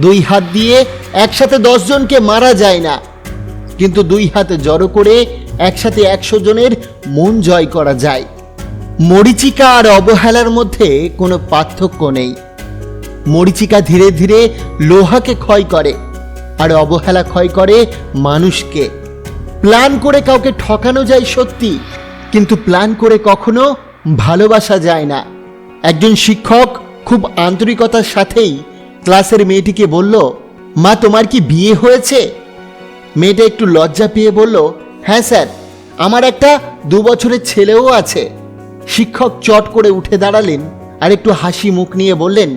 দুই হাত দিয়ে একসাথে দশজনকে মারা যায় না। কিন্তু দুই হাতে জড়ো করে একসাথে একশো জনের মন জয় করা যায়। মরিচিকা আর অবহেলার মধ্যে কোনো পার্থক্য নেই। মরিচিকা ধীরে ধীরে লোহাকে ক্ষয় করে আর অবহেলা ক্ষয় করে মানুষকে। প্ল্যান করে কাউকে ঠকানো যায় সত্যি, কিন্তু প্ল্যান করে কখনো ভালোবাসা যায় না। একজন শিক্ষক খুব আন্তরিকতার সাথেই ক্লাসের মেয়েটিকে বলল, মা, তোমার কি বিয়ে হয়েছে? মেয়েটা একটু লজ্জা পেয়ে বলল হ্যাঁ স্যার, আমার একটা দু বছরের ছেলেও আছে। শিক্ষক চট করে উঠে দাঁড়ালেন আর একটু হাসি মুখ নিয়ে বললেন,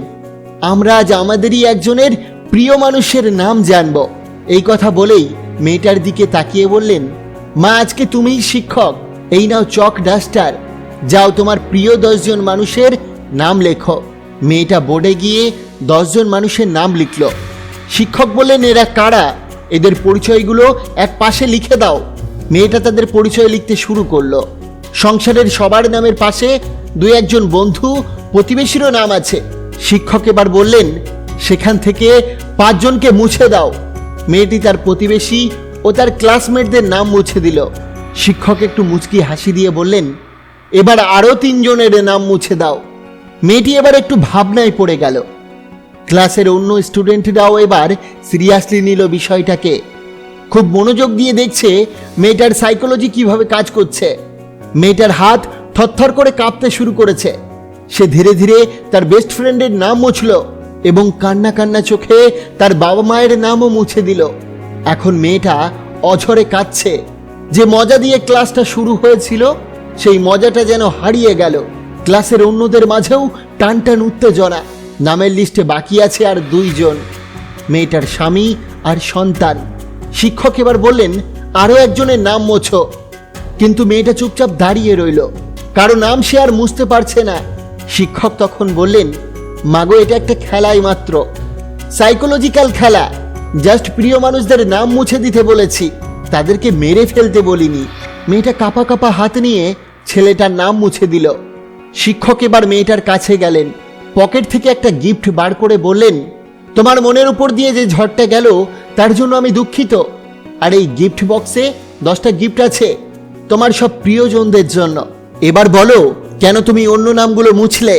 আমরা আজ আমাদেরই একজনের প্রিয় মানুষের নাম জানব। এই কথা বলেই মেয়েটার দিকে তাকিয়ে বললেন, মা, আজকে তুমিই শিক্ষক, এই নাও চক ডাস্টার, যাও তোমার প্রিয় দশজন মানুষের নাম লেখো। মেয়েটা বোর্ডে গিয়ে দশজন মানুষের নাম লিখল। শিক্ষক বললেন, এরা কারা? এদের পরিচয়গুলো এক পাশে লিখে দাও। মেয়েটা তাদের পরিচয় লিখতে শুরু করল। সংসারের সবার নামের পাশে দুই একজন বন্ধু, প্রতিবেশীরও নাম আছে। শিক্ষক এবার বললেন, সেখান থেকে পাঁচজনকে মুছে দাও। মেয়েটি তার প্রতিবেশী ও তার ক্লাসমেটদের নাম মুছে দিল। শিক্ষক একটু মুচকি হাসি দিয়ে বললেন, এবার আরও তিনজনের নাম মুছে দাও। মেয়েটি এবার একটু ভাবনায় পড়ে গেল। ক্লাসের অন্য স্টুডেন্টরাও এবার সিরিয়াসলি নিল বিষয়টাকে। খুব মনোযোগ দিয়ে দেখছে মেয়েটার সাইকোলজি কীভাবে কাজ করছে। মেয়েটার হাত থরথর করে কাঁপতে শুরু করেছে। সে ধীরে ধীরে তার বেস্ট ফ্রেন্ডের নাম মুছল এবং কান্না কান্না চোখে তার বাবা মায়ের নামও মুছে দিল। এখন মেয়েটা অঝরে কাঁদছে। যে মজা দিয়ে ক্লাসটা শুরু হয়েছিল, সেই মজাটা যেন হারিয়ে গেল। ক্লাসের অন্যদের মাঝেও টান টান উত্তেজনা। নামের লিস্টে বাকি আছে আর দুইজন, মেয়েটার স্বামী আর সন্তান। শিক্ষক এবার বললেন আরও একজনের নাম মোছো। কিন্তু মেয়েটা চুপচাপ দাঁড়িয়ে রইল। কারও নাম সে আর মুছতে পারছে না। শিক্ষক তখন বললেন, মাগো, এটা একটা খেলাই মাত্র। সাইকোলজিক্যাল খেলা। জাস্ট প্রিয় মানুষদের নাম মুছে দিতে বলেছি। তাদেরকে মেরে ফেলতে বলিনি। মেয়েটা কাপা কাপা হাত নিয়ে ছেলেটার নাম মুছে দিল। শিক্ষক এবার মেয়েটার কাছে গেলেন। পকেট থেকে একটা গিফট বার করে বললেন, তোমার মনের উপর দিয়ে যে ঝড়টা গেল, তার জন্য আমি দুঃখিত। আর এই গিফট বক্সে দশটা গিফট আছে, তোমার সব প্রিয়জনদের জন্য। এবার বলো, কেন তুমি অন্য নামগুলো মুছলে?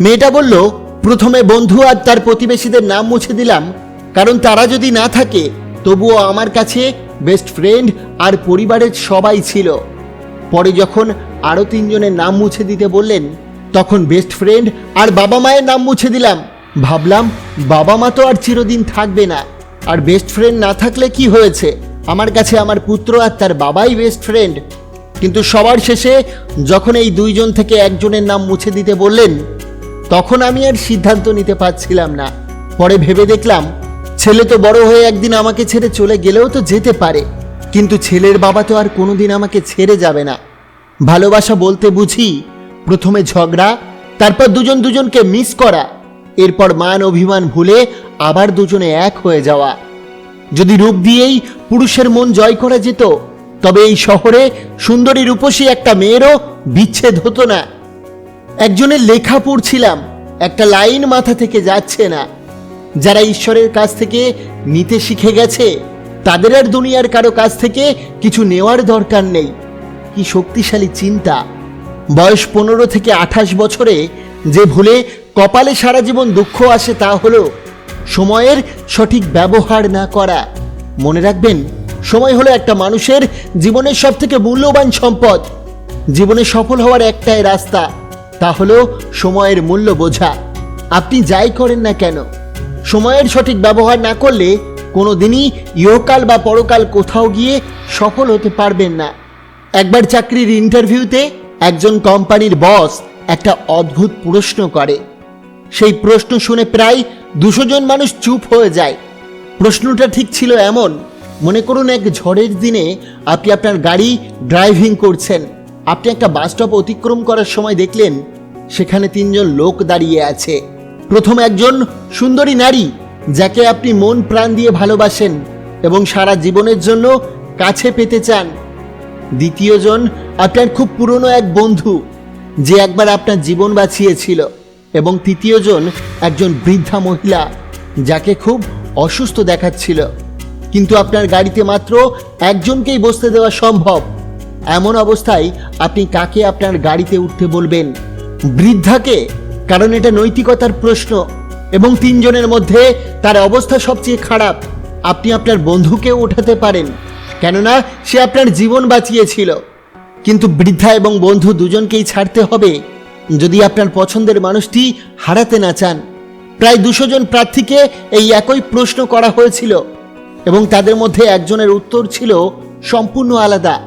মেয়েটা বলল, প্রথমে বন্ধু আর তার প্রতিবেশীদের নাম মুছে দিলাম, কারণ তারা যদি না থাকে, তবুও আমার কাছে বেস্ট ফ্রেন্ড আর পরিবারের সবাই ছিল। পরে যখন আরও তিনজনের নাম মুছে দিতে বললেন তখন বেস্ট ফ্রেন্ড আর বাবা মায়ের নাম মুছে দিলাম। ভাবলাম, বাবা মা তো আর চিরদিন থাকবে না। আর বেস্ট ফ্রেন্ড না থাকলে কি হয়েছে? আমার কাছে আমার পুত্র আর তার বাবাই বেস্ট ফ্রেন্ড কিন্তু সবার শেষে যখন এই দুইজন থেকে একজনের নাম মুছে দিতে বললেন, তখন আমি আর সিদ্ধান্ত নিতে পারছিলাম না। পরে ভেবে দেখলাম, ছেলে তো বড় হয়ে একদিন আমাকে ছেড়ে চলে গেলেও তো যেতে পারে। কিন্তু ছেলের বাবা তো আর কোনোদিন আমাকে ছেড়ে যাবে না। ভালোবাসা বলতে বুঝি প্রথমে ঝগড়া, তারপর দুজন দুজনকে মিস করা। এরপর মান অভিমান ভুলে আবার দুজনে এক হয়ে যাওয়া। যদি রূপ দিয়েই পুরুষের মন জয় করা যেত, তবে এই শহরে সুন্দরী রূপসী একটা মেয়েরও বিচ্ছেদ হতো না। একজনের লেখা পড়ছিলাম, একটা লাইন মাথা থেকে যাচ্ছে না। যারা ঈশ্বরের কাছ থেকে নিতে শিখে গেছে, তাদের আর দুনিয়ার কারও কাছ থেকে কিছু নেওয়ার দরকার নেই। কি শক্তিশালী চিন্তা। বয়স পনেরো থেকে আঠাশ বছরে যে ভুলে কপালে সারা জীবন দুঃখ আসে তা হলো সময়ের সঠিক ব্যবহার না করা। মনে রাখবেন, সময় হলো একটা মানুষের জীবনের সব থেকে মূল্যবান সম্পদ। জীবনে সফল হওয়ার একটাই রাস্তা, তা হলো সময়ের মূল্য বোঝা। আপনি যাই করেন না কেন, সময়ের সঠিক ব্যবহার না করলে কোনো দিনই ইহকাল বা পরকাল কোথাও গিয়ে সফল হতে পারবেন না। একবার চাকরির ইন্টারভিউতে একজন কোম্পানির বস একটা অদ্ভুত প্রশ্ন করে। সেই প্রশ্ন শুনে প্রায় দুশো জন মানুষ চুপ হয়ে যায়। প্রশ্নটা ঠিক ছিল এমন, মনে করুন এক ঝড়ের দিনে আপনি আপনার গাড়ি ড্রাইভিং করছেন। আপনি একটা বাস স্টপ অতিক্রম করার সময় দেখলেন, সেখানে তিনজন লোক দাঁড়িয়ে আছে। প্রথম একজন সুন্দরী নারী, যাকে আপনি মন প্রাণ দিয়ে ভালোবাসেন এবং সারা জীবনের জন্য কাছে পেতে চান। দ্বিতীয়জন আপনার খুব পুরনো এক বন্ধু যে একবার আপনার জীবন বাঁচিয়েছিল এবং তৃতীয়জন একজন বৃদ্ধা মহিলা যাকে খুব অসুস্থ দেখাচ্ছিল। কিন্তু আপনার গাড়িতে মাত্র একজনকেই বসতে দেওয়া সম্ভব। এমন অবস্থায় আপনি কাকে আপনার গাড়িতে উঠতে বলবেন? বৃদ্ধাকে? কারণ এটা নৈতিকতার প্রশ্ন। এবং তিনজনের মধ্যে তার অবস্থা সবচেয়ে খারাপ। আপনি আপনার বন্ধুকেও ওঠাতে পারেন। কেননা সে আপনার জীবন বাঁচিয়েছিল। কিন্তু বৃদ্ধা এবং বন্ধু দুজনকেই ছাড়তে হবে। যদি আপনার পছন্দের মানুষটি হারাতে না চান, প্রায় দুশো জন প্রার্থীকে এই একই প্রশ্ন করা হয়েছিল এবং তাদের মধ্যে একজনের উত্তর ছিল সম্পূর্ণ আলাদা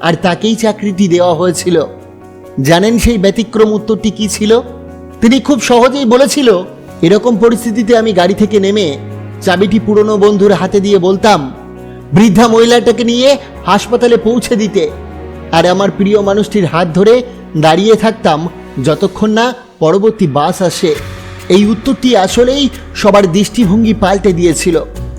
আর তাকেই চাকরিটি দেওয়া হয়েছিল। জানেন সেই ব্যতিক্রম উত্তরটি কি ছিল? তিনি খুব সহজেই বলেছিল, এরকম পরিস্থিতিতে আমি গাড়ি থেকে নেমে চাবিটি পুরনো বন্ধুর হাতে দিয়ে বলতাম বৃদ্ধা মহিলাটাকে নিয়ে হাসপাতালে পৌঁছে দিতে। আর আমার প্রিয় মানুষটির হাত ধরে দাঁড়িয়ে থাকতাম যতক্ষণ না পরবর্তী বাস আসে। এই উত্তরটি আসলেই সবার দৃষ্টিভঙ্গি পাল্টে দিয়েছিল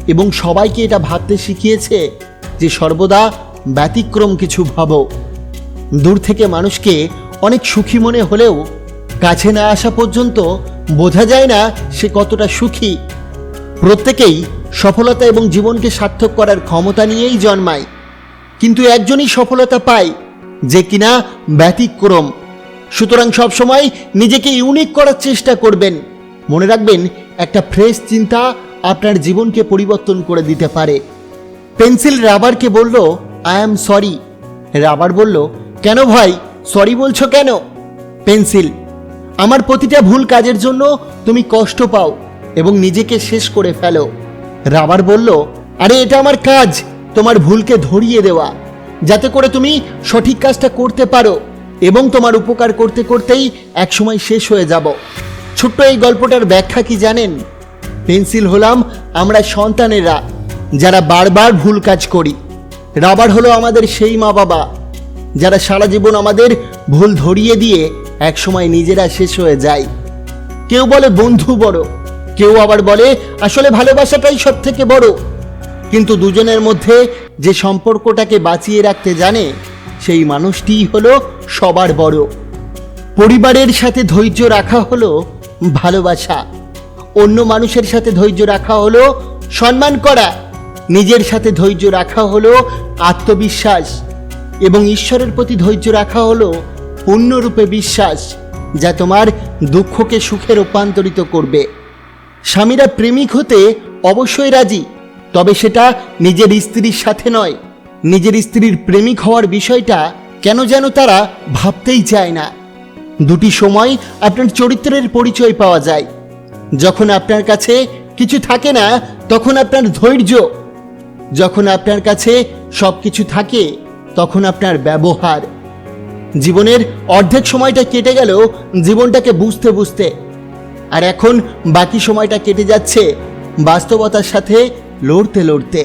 এবং সবাইকে এটা ভাবতে শিখিয়েছে যে সর্বদা ব্যতিক্রম কিছু ভাবো। দূর থেকে মানুষকে অনেক সুখী মনে হলেও কাছে না আসা পর্যন্ত বোঝা যায় না সে কতটা সুখী। প্রত্যেকেই সফলতা এবং জীবনকে সার্থক করার ক্ষমতা নিয়েই জন্মায়। কিন্তু একজনই সফলতা পায় যে কিনা ব্যতিক্রম। সুতরাং সবসময় নিজেকে ইউনিক করার চেষ্টা করবেন। মনে রাখবেন, একটা ফ্রেশ চিন্তা আপনার জীবনকে পরিবর্তন করে দিতে পারে। পেন্সিল রাবারকে বলল আই অ্যাম সরি রাবার বলল, কেন ভাই সরি বলছো কেন? পেন্সিল, আমার প্রতিটা ভুল কাজের জন্য তুমি কষ্ট পাও। এবং নিজেকে শেষ করে ফেলো। রাবার বলল, আরে, এটা আমার কাজ। তোমার ভুলকে ধরিয়ে দেওয়া। যাতে করে তুমি সঠিক কাজটা করতে পারো এবং তোমার উপকার করতে করতেই একসময় শেষ হয়ে যাব। ছোট্ট এই গল্পটার ব্যাখ্যা কি জানেন? পেন্সিল হলাম আমরা সন্তানেরা, যারা বারবার ভুল কাজ করি। রাবার হলো আমাদের সেই মা বাবা যারা সারা জীবন আমাদের ভুল ধরিয়ে দিয়ে একসময় নিজেরা শেষ হয়ে যায়। কেউ বলে বন্ধু বড় কেউ আবার বলে, আসলে ভালোবাসাটাই সব থেকে বড়। কিন্তু দুজনের মধ্যে যে সম্পর্কটাকে বাঁচিয়ে রাখতে জানে, সেই মানুষটিই হলো সবার বড়। পরিবারের সাথে ধৈর্য রাখা হলো ভালোবাসা। অন্য মানুষের সাথে ধৈর্য রাখা হলো সম্মান করা। নিজের সাথে ধৈর্য রাখা হলো আত্মবিশ্বাস। এবং ঈশ্বরের প্রতি ধৈর্য রাখা হলো পূর্ণরূপে বিশ্বাস, যা তোমার দুঃখকে সুখে রূপান্তরিত করবে। স্বামীরা প্রেমিক হতে অবশ্যই রাজি, তবে সেটা নিজের স্ত্রীর সাথে নয়। নিজের স্ত্রীর প্রেমিক হওয়ার বিষয়টা কেন যেন তারা ভাবতেই চায় না। দুটি সময় আপনার চরিত্রের পরিচয় পাওয়া যায়। যখন আপনার কাছে কিছু থাকে না, তখন আপনার ধৈর্য। যখন আপনার কাছে সব কিছু থাকে, তখন আপনার ব্যবহার। জীবনের অর্ধেক সময়টা কেটে গেল জীবনটাকে বুঝতে বুঝতে আর এখন বাকি সময়টা কেটে যাচ্ছে। বাস্তবতার সাথে লড়তে লড়তে।